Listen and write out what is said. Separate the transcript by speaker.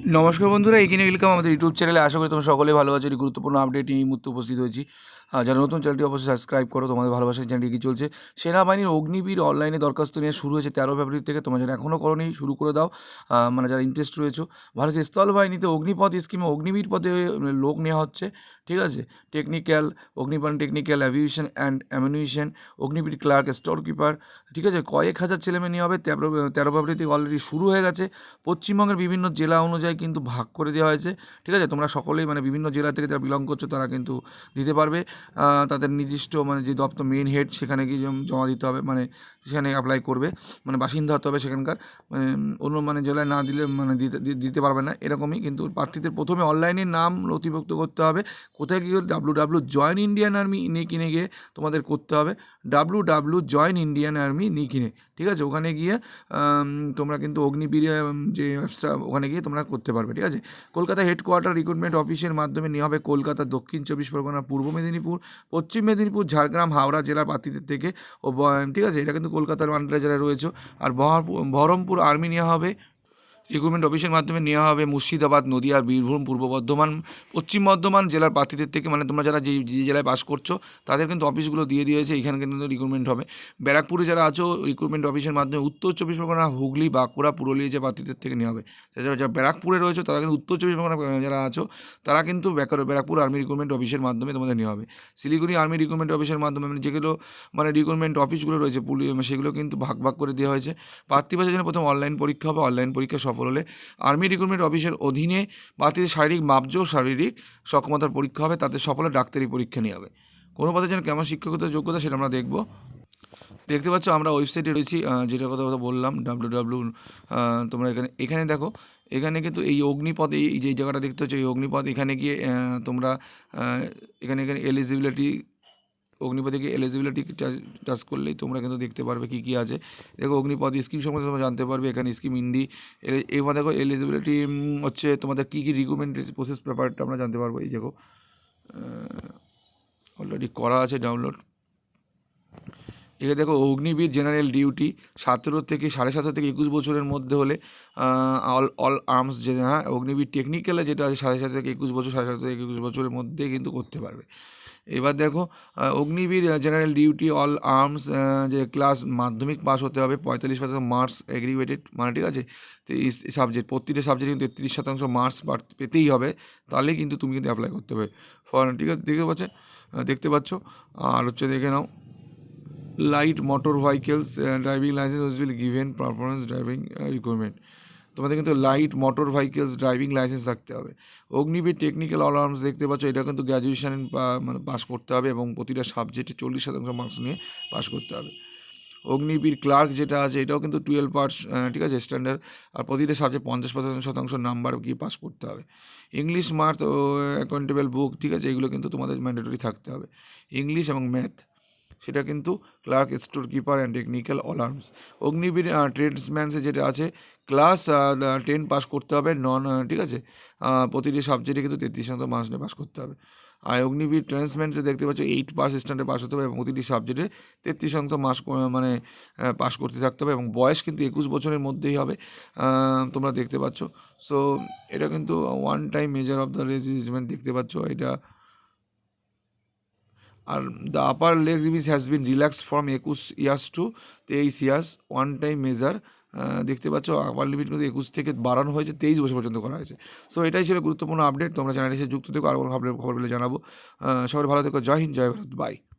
Speaker 1: নমস্কার বন্ধুরা এগিয়ে ওয়েলকাম আমাদের ইউটিউব চ্যানেলে আশা করি তোমরা সকলে ভালো আছো। গুরুত্বপূর্ণ আপডেট এই মুহূর্তে উপস্থিত হয়েছি। যারা নতুন চ্যানেলটি অবশ্যই সাবস্ক্রাইব করো, তোমাদের ভালোবাসার চ্যানেলটি এগিয়ে চলছে। সেনাবাহিনীর অগ্নিবীর অনলাইনে দরখাস্ত নিয়ে শুরু হয়েছে তেরো ফেব্রুয়ারি থেকে। তোমরা যারা এখনও করনি, শুরু করে দাও। মানে যারা ইন্টারেস্ট রয়েছে, ভারতীয় স্থল বাহিনীতে অগ্নিপথ স্কিমে অগ্নিবীর পদে লোক নেওয়া হচ্ছে। ঠিক আছে? Technical অগ্নিপান technical aviation and ammunition Agniveer clerk store keeper ঠিক আছে? কয়েক হাজার ছেলেমেয়ে নিয়ে হবে, তেরো তেরো ফেব্রুয়ারি থেকে অলরেডি শুরু হয়ে গেছে। পশ্চিমবঙ্গের বিভিন্ন জেলা অনুযায়ী কিন্তু ভাগ করে দেওয়া হয়েছে, ঠিক আছে? তোমরা সকলেই মানে বিভিন্ন জেলা থেকে যারা বিলং করছ, তারা কিন্তু দিতে পারবে। তাদের নির্দিষ্ট মানে যে দপ্তর মেন হেড সেখানে গিয়ে জমা দিতে হবে মানে সেখানে অ্যাপ্লাই করবে। মানে বাসিন্দা হতে হবে সেখানকার। অন্য মানে জেলায় না দিলে মানে দিতে দিতে পারবে না, এরকমই। কিন্তু প্রার্থীদের প্রথমে অনলাইনে নাম নথিভুক্ত করতে হবে। কোথায় গিয়ে W W join Indian army নিয়ে কিনে গিয়ে তোমাদের করতে হবে। W W join Indian army নিয়ে কিনে ঠিক আছে? ওখানে গিয়ে তোমরা কিন্তু অগ্নিবীরে যে ব্যবসা, ওখানে গিয়ে তোমরা করতে পারবে, ঠিক আছে? কলকাতা হেডকোয়ার্টার রিক্রুটমেন্ট অফিসের মাধ্যমে নেওয়া হবে কলকাতা, দক্ষিণ চব্বিশ পরগনা, পূর্ব মেদিনীপুর, পশ্চিম মেদিনীপুর, ঝাড়গ্রাম, হাওড়া জেলার প্রার্থীদের থেকে, ও ঠিক আছে? এটা কিন্তু কলকাতার আন্ডারে যারা রয়েছে, আর বহরমপুর আর্মি নেওয়া হবে রিক্রুটমেন্ট অফিসের মাধ্যমে নেওয়া হবে মুর্শিদাবাদ নদিয়া বীরভূম, পূর্ব বর্ধমান, পশ্চিম বর্ধমান জেলার প্রার্থীদের থেকে। মানে তোমরা যারা যে যে জেলায় বাস করছ, তাদের কিন্তু অফিসগুলো দিয়ে দিয়েছে, এখানে কিন্তু রিক্রুটমেন্ট হবে। ব্যারাকপুরে যারা আছো রিক্রুটমেন্ট অফিসের মাধ্যমে উত্তর চব্বিশ পরগনা, হুগলি, বাঁকুড়া, পুরুলিয়া যে প্রার্থীদের থেকে নেওয়া হবে। তাছাড়া যারা ব্যারাকপুরে রয়েছে, তারা কিন্তু উত্তর চব্বিশ পরগনা যারা আছো, তারা কিন্তু ব্যারাকপুর আর্মি রিক্রুটমেন্ট অফিসের মাধ্যমে তোমাদের নেওয়া হবে। শিলিগুড়ি আর্মি রিক্রুটমেন্ট অফিসের মাধ্যমে মানে যেগুলো মানে রিক্রুটমেন্ট অফিসগুলো রয়েছে পুলি সেগুলো কিন্তু ভাগ ভাগ করে দেওয়া হয়েছে। প্রার্থী বাছার জন্য প্রথম অনলাইন পরীক্ষা হবে অনলাইন পরীক্ষা সফল হলে আর্মি রিক্রুটমেন্ট অফিসের অধীনে প্রার্থীদের শারীরিক মাপজোক শারীরিক সক্ষমতার পরীক্ষা হবে, তাতে সফলে ডাক্তারি পরীক্ষা নেওয়া হবে। কোনো পথে যেন কেমন শিক্ষকতার যোগ্যতা সেটা আমরা দেখব। দেখতে পাচ্ছ আমরা ওয়েবসাইটে রয়েছি যেটার কথা কথা বললাম ডাব্লু ডাব্লু তোমরা এখানে এখানে দেখো, এখানে কিন্তু এই অগ্নিপথ, এই যে জায়গাটা দেখতে হচ্ছে এই অগ্নিপথ, এখানে গিয়ে তোমরা এখানে এখানে এলিজিবিলিটি অগ্নিপথে গিয়ে এলিজিবিলিটি টাচ করলেই তোমরা কিন্তু দেখতে পারবে কী কী আছে। দেখো অগ্নিপথ স্কিম সম্বন্ধে তোমরা জানতে পারবে, এখানে স্কিম ইন্ডি এবার দেখো এলিজিবিলিটি হচ্ছে তোমাদের কী কী রিক্রুটমেন্ট প্রসেস ব্যাপারটা আমরা জানতে পারব। এই দেখো অলরেডি করা আছে ডাউনলোড এখানে দেখো অগ্নিবীর জেনারেল ডিউটি সতেরো থেকে সাড়ে সতেরো থেকে একুশ বছরের মধ্যে হলে অল অল আর্মস যে হ্যাঁ অগ্নিবীর টেকনিক্যালে যেটা আছে সাড়ে সাত থেকে একুশ বছর, সাড়ে সাত থেকে একুশ বছরের মধ্যে কিন্তু করতে পারবে। এবার দেখো Agniveer general duty all arms যে ক্লাস মাধ্যমিক পাস হতে হবে, পঁয়তাল্লিশ পার্সেন্ট মার্কস এগ্রিভেটেড মানে ঠিক আছে সাবজেক্ট প্রতিটা সাবজেক্ট কিন্তু তেত্রিশ শতাংশ মার্কস পেতেই হবে, তাহলেই কিন্তু তুমি কিন্তু অ্যাপ্লাই করতে হবে ফর ঠিক আছে, দেখতে পাচ্ছে? দেখতে পাচ্ছ? আর হচ্ছে দেখে নাও light motor vehicles driving licence will given performance driving requirement তোমাদের কিন্তু light motor vehicles driving licence থাকতে হবে। অগ্নিবীর টেকনিক্যাল অল আর্মস দেখতে পাচ্ছ, এটা কিন্তু গ্র্যাজুয়েশন মানে পাস করতে হবে এবং প্রতিটা সাবজেক্টে চল্লিশ শতাংশ মার্কস নিয়ে পাস করতে হবে। অগ্নিবীর ক্লার্ক যেটা আছে, এটাও কিন্তু টুয়েলভ পার্টস ঠিক আছে স্ট্যান্ডার্ড আর প্রতিটা সাবজেক্ট পঞ্চাশ শতাংশ শতাংশ নাম্বার গিয়ে পাস করতে হবে। ইংলিশ মার্থ অ্যাকাউন্টেবল বুক ঠিক আছে, এগুলো কিন্তু তোমাদের ম্যান্ডেটরি থাকতে হবে। ইংলিশ এবং ম্যাথ সেটা কিন্তু clerk store keeper and technical all arms Agniveer ট্রেডসম্যানসে যেটা আছে ক্লাস টেন পাস করতে হবে নন ঠিক আছে? প্রতিটি সাবজেক্টে কিন্তু তেত্রিশ শতাংশ মার্কস নিয়ে পাস করতে হবে। আর অগ্নিবীর ট্রান্সমেন্টসে দেখতে পাচ্ছ এইট পাস স্ট্যান্ডার্ড পাস হতে হবে এবং প্রতিটি সাবজেক্টে তেত্রিশ শতাংশ মার্কস মানে পাস করতে থাকতে হবে এবং বয়স কিন্তু একুশ বছরের মধ্যেই হবে তোমরা দেখতে পাচ্ছ। সো এটা কিন্তু one time measure of the regiment দেখতে পাচ্ছ, এটা আর the upper leg limits has been relax from একুশ ইয়ার্স টু তেইশ ইয়ার্স ওয়ান টাইম মেজার দেখতে পাচ্ছ আপার লিমিট কিন্তু একুশ থেকে বাড়ানো হয়েছে, তেইশ বছর পর্যন্ত করা হয়েছে। সো এটাই ছিল গুরুত্বপূর্ণ আপডেট তোমরা চ্যানেলের সাথে যুক্ত থেকো আর কোনো খবর পেলে জানাব। সবাই ভালো থেকো, জয় হিন্দ, জয় ভারত বাই